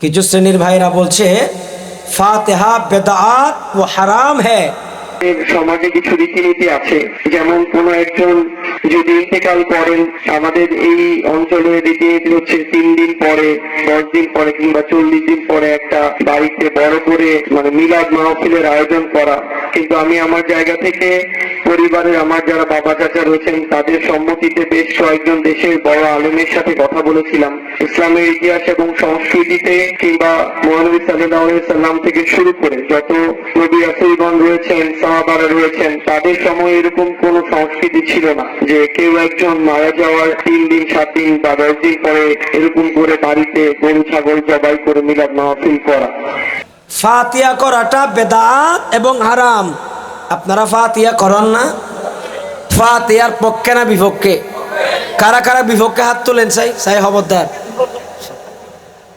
কিছু শ্রেণির ভাইরা বলছে ফাতেহা বেদাত ও হারাম হ্যাঁ এর সমাজে কিছু রীতিনীতি আছে। যেমন কোন একজন যদি ইন্তেকাল করেন, আমাদের এই অঞ্চলের রীতিনীতি হচ্ছে তিন দিন পরে, দশ দিন পরে কিংবা চল্লিশ দিন পরে একটা বাড়িতে বড় করে মানে মিলাদ মাহফিলের আয়োজন করা। কিন্তু আমি আমার জায়গা থেকে পরিবারের আমার যারা বাবা চাচা রয়েছেন, তাদের সম্মতিতে বেশ কয়েকজন দেশের বড় আলমের সাথে কথা বলেছিলাম। ইসলামের ইতিহাস এবং সংস্কৃতিতে কিংবা মহানবী সাল্লাহ সাল্লাম থেকে শুরু করে যত নবী রাসূলগণ রয়েছেন সাহাবারা রয়েছেন। তাদের সময় এরকম কোন সংস্কৃতি ছিল না যে কেউ একজন মারা যাওয়ার তিন দিন, সাত দিন বা দশ দিন পরে এরকম করে বাড়িতে গরু, ছাগল জবাই করে মিলাদ মাহফিল করা। ফাতিয়া করাটা বেদাত এবং হারাম। আপনারা ফাতিয়া করেন না। ফাতিয়ার পক্ষে না বিপক্ষে? কারা কারা বিপক্ষে হাত তোলেন চাই খবরদার।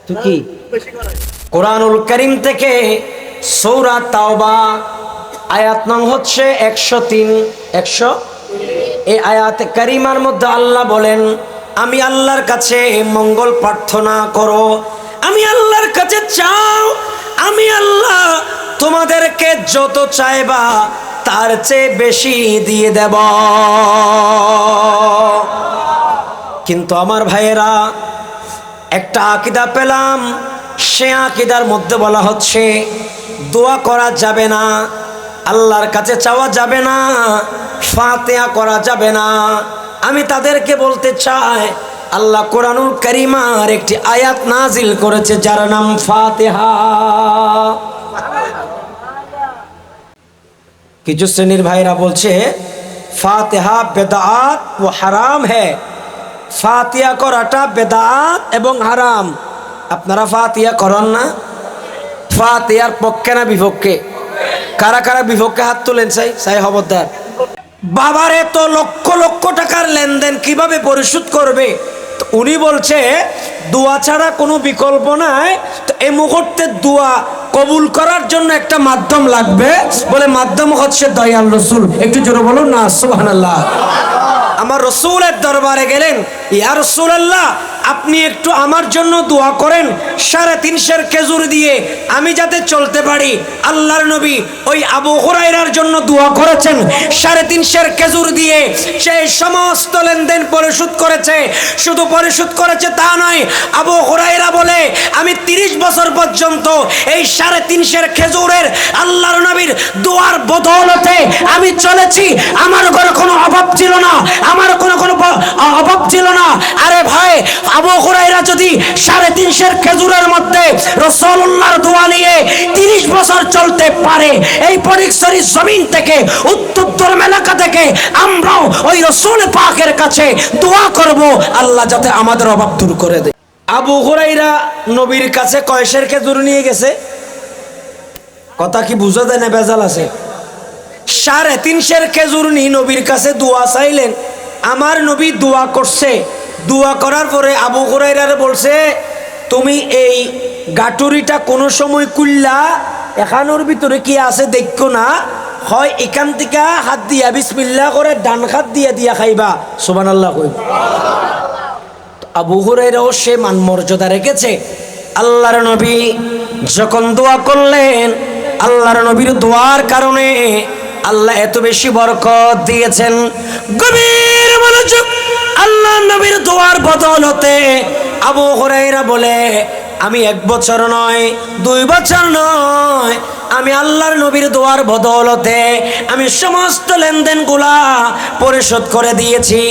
তুই কি? কোরআনুল করিম থেকে সৌরা তাওবা আয়াত নং হচ্ছে একশো তিন, একশো? এই আয়াতে কারিমার মধ্যে আল্লাহ বলেন, আমি আল্লাহর কাছে মঙ্গল প্রার্থনা করো। আমি আল্লাহর কাছে চাও। আমি আল্লাহ তোমাদেরকে যত চাইবা তার চেয়ে বেশি দিয়ে দেব। কিন্তু আমার ভাইয়েরা, একটা আকিদা পেলাম। সে আকিদার মধ্যে বলা হচ্ছে, দোয়া করা যাবে না। আল্লাহর কাছে চাওয়া যাবে না ফাতেয়া করা যাবে না। আমি তাদেরকে বলতে চাই, আল্লাহ কোরআনুল করিমার একটি আয়াত নাজিল করেছে, যার নাম ফাতেহা। কিছু শ্রেণির ভাইরা বলছে, ফাতেহা বেদাত ও হারাম হ্যাঁ ফাতিয়া করাটা বেদাত এবং হারাম। আপনারা ফাতিয়া করেন না। ফাতিয়ার পক্ষে না বিপক্ষে? কারা কারা বিপক্ষে হাত তোলেন চাই চাই খবরদার। বাবারে, তো লক্ষ লক্ষ টাকার লেনদেন কীভাবে পরিশোধ করবে? উনি বলছে, দোয়া ছাড়া কোনো বিকল্প নাই। তো এই মুহূর্তে দোয়া কবুল করার জন্য একটা মাধ্যম লাগবে। বলে মাধ্যম হচ্ছে দয়াল রসুল। একটু জোরে বলুন না, সুবহানাল্লাহ। আমার রসুলের দরবারে গেলেন, ইয়া রসুল আল্লাহ আপনি একটু আমার জন্য দোয়া করেন সাড়ে তিনশের খেজুর দিয়ে আমি যাতে চলতে পারি। আল্লাহর নবী ওই আবু হুরাইরার জন্য দোয়া করেছেন, সাড়ে তিনশের খেজুর দিয়ে সেই সমস্ত লেনদেন পরিশোধ করেছে। শুধু পরিশোধ করেছে তা নয়, আবু হুরাইরা বলে, আমি তিরিশ বছর পর্যন্ত এই সাড়ে তিনশের খেজুরের আল্লাহর নবীর দোয়ার বদৌলতে আমি চলেছি। আমার ঘরে কোনো অভাব ছিল না, আমার কোনো কোনো অভাব ছিল না। আরে ভাই, আবু হুরাইরা যদি সাড়ে তিনশের খেজুরের মধ্যে রসল্লাহর দোয়া নিয়ে তিরিশ বছর চলতে পারে, এই পরিসরি জমিন থেকে উত্তর এলাকা থেকে আমরাও ওই রসুল পাকের কাছে দোয়া করব, আল্লাহ যাতে আমাদের অভাব দূর করে দেয়। আবু হুরাইরা নবীর কাছে কয়সের খেজুর নিয়ে গেছে? কথা কি বুঝা দেয় না, বেজাল আছে? সাড়ে তিনশের খেজুর নিয়ে নবীর কাছে দোয়া চাইলেন। আমার নবী দোয়া করছে। দোয়া করার পরে আবু হুরাইরারে বলছে, তুমি এই গাটুরিটা কোনো সময় কুল্লা? এখানোর ভিতরে কি আছে দেখো না। হয় এখান থেকে হাত দিয়া বিসমিল্লা করে ডান হাত দিয়া দিয়া খাইবা। সোবান আল্লাহ কই আবু হুরাইরাও সে মান মর্যাদা রেখেছে। আল্লাহর নবী যখন দোয়া করলেন, আল্লাহর নবীর দোয়ার কারণে আল্লাহ এত বেশি বরকত দিয়েছেন। গভীর মনোযোগ আল্লাহ নবীর দোয়ার বদলতে আবু হরাইরা বলে, আমি এক বছর নয়, দুই বছর নয়, আমি আল্লাহর নবীর দোয়ার বদৌলতে আমি সমস্ত লেনদেনগুলা পরিশোধ করে দিয়েছি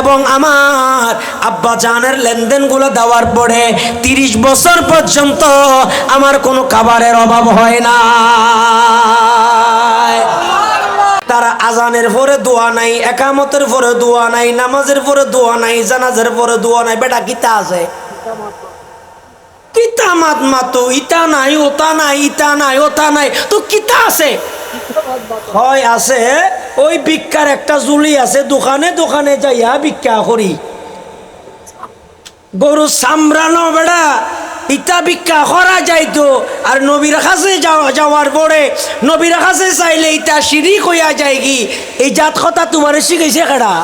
এবং আমার আব্বা জানের লেনদেনগুলো দেওয়ার পরে তিরিশ বছর পর্যন্ত আমার কোনো খাবারের অভাব হয় না তারা আজানের পরে দোয়া নাই, একামতের পরে দোয়া নাই, নামাজের পরে দোয়া নাই, জানাজের পরে দোয়া নাই। বেটা গীতা আছে? কিতা মাত মাতো? ইটা নাই ওটা নাই ইটা নাই ওটা নাই। তো কিতা আছে? হয় আছে, ওই ভিক্ষার একটা জুলি আছে, দোকানে দোকানে যাইয়া ভিক্ষা করি। গরু সামরানো বেড়া ইটা ভিক্ষা করা যাইতো। আর নবীর কাছে যাওয়ার পরে নবীর কাছে চাইলে ইটা সিঁড়ি কইয়া যায় কি? এই জাত কথা তোমার শিখাইছে কেডা?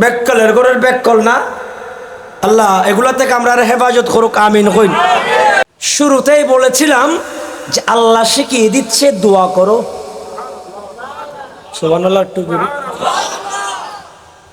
বেককলের ঘরের বেককল না? আল্লাহ এগুলা থেকে আমরা হেফাজত করুক আমিন হইন শুরুতেই বলেছিলাম যে আল্লাহ শিখিয়ে দিচ্ছে দোয়া করো। সুবহানাল্লাহ একটু বলি।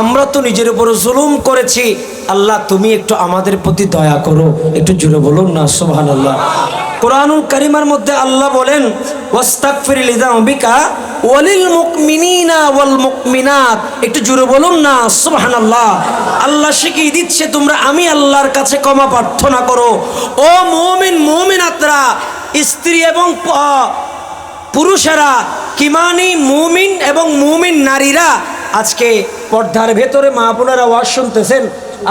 আমরা তো নিজের উপর জুলুম করেছি। আল্লাহ, তুমি একটু আমাদের প্রতি দয়া করো। একটু জুড়ে বলুন না সোহান আল্লাহ কোরআনুল কারিমার মধ্যে আল্লাহ বলেন, ওয়াস্তাগফির লিযামবিকা ওয়ালিল মুমিনিনা ওয়াল মুমিনাত একটু জোরে বলুন না, সুবহানাল্লাহ। আল্লাহ আল্লাহ শিখিয়ে দিচ্ছে, তোমরা আমি আল্লাহর কাছে ক্ষমা প্রার্থনা করো। ও মুমিন, মুমিনাতরা, স্ত্রী এবং পুরুষেরা, কিমানি মুমিন এবং মুমিন নারীরা আজকে পর্দার ভেতরে মা বোনেরা ওয়াজ শুনতেছেন।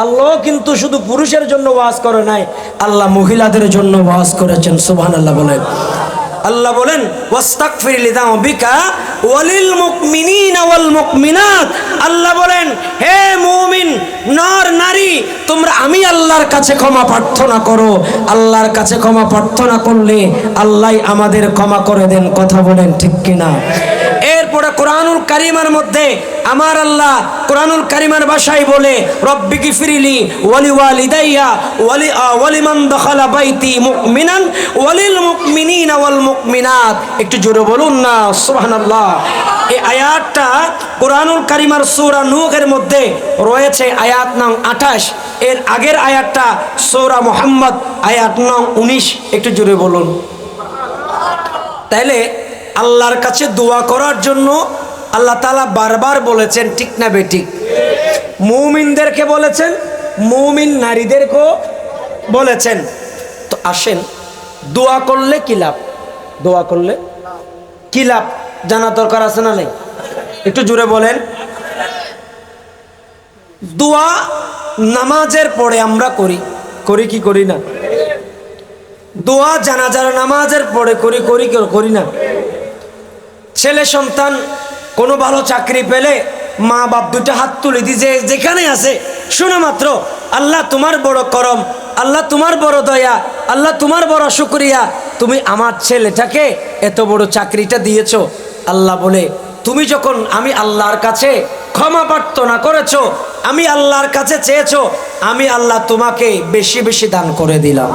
আল্লাহ কিন্তু শুধু পুরুষের জন্য ওয়াজ করে নাই, আল্লাহ মহিলাদের জন্য ওয়াজ করেছেন সুবহান আল্লাহ বলেন আল্লাহ বলেন আল্লাহ বলেন, হে মুমিন, নর, নারী, তোমরা আমি আল্লাহর কাছে ক্ষমা প্রার্থনা করো। আল্লাহর কাছে ক্ষমা প্রার্থনা করলে আল্লাহ আমাদের ক্ষমা করে দেন। কথা বলেন ঠিক কিনা? এরপরে কোরআনুল কারিমার মধ্যে আমার আল্লাহ কোরআনুল কারিমার ভাষায় বলে, রব্বি গিফিরিলি ওয়ালি ওয়ালিদাইয়া ওয়ালি ওয়ালিমান দখালা বাইতি মুমিনান ওয়ালিল মুমিনিনা ওয়াল মুমিনাত। একটু জোরে বলুন না, সুবহানাল্লাহ। এই আয়াতটা কোরআনুল কারিমার সূরা নূহের মধ্যে রয়েছে, আয়াত নং 28 এর আগের আয়াতটা সূরা মুহাম্মদ, আয়াত নং 19 একটু জোরে বলুন। তাইলে আল্লাহর কাছে দোয়া করার জন্য আল্লাহ তালা বারবার বলেছেন, ঠিক না বেঠিক মৌমিনদেরকে বলেছেন, মৌমিন নারীদেরকেও বলেছেন। তো আসেন, দোয়া করলে কি লাভ? দোয়া করলে কি লাভ? জানা দরকার আছে না নেই? একটু জুড়ে বলেন। দোয়া নামাজের পরে আমরা করি। করি কি করি না? দোয়া জানাজার নামাজের পরে করি করি করি না? ছেলে সন্তান, কোনো ভালো চাকরি পেলে মা বাপ দুটো হাত তুলে দি যে যেখানে আছে, শোনা মাত্র, আল্লাহ তোমার বড় করম, আল্লাহ তোমার বড় দয়া, আল্লাহ তোমার বড় শুক্রিয়া, তুমি আমার ছেলেটাকে এত বড় চাকরিটা দিয়েছ। আল্লাহ বলে, তুমি যখন আমি আল্লাহর কাছে ক্ষমা প্রার্থনা করেছ, আমি আল্লাহর কাছে চেয়েছো, আমি আল্লাহ তোমাকে বেশি বেশি দান করে দিলাম।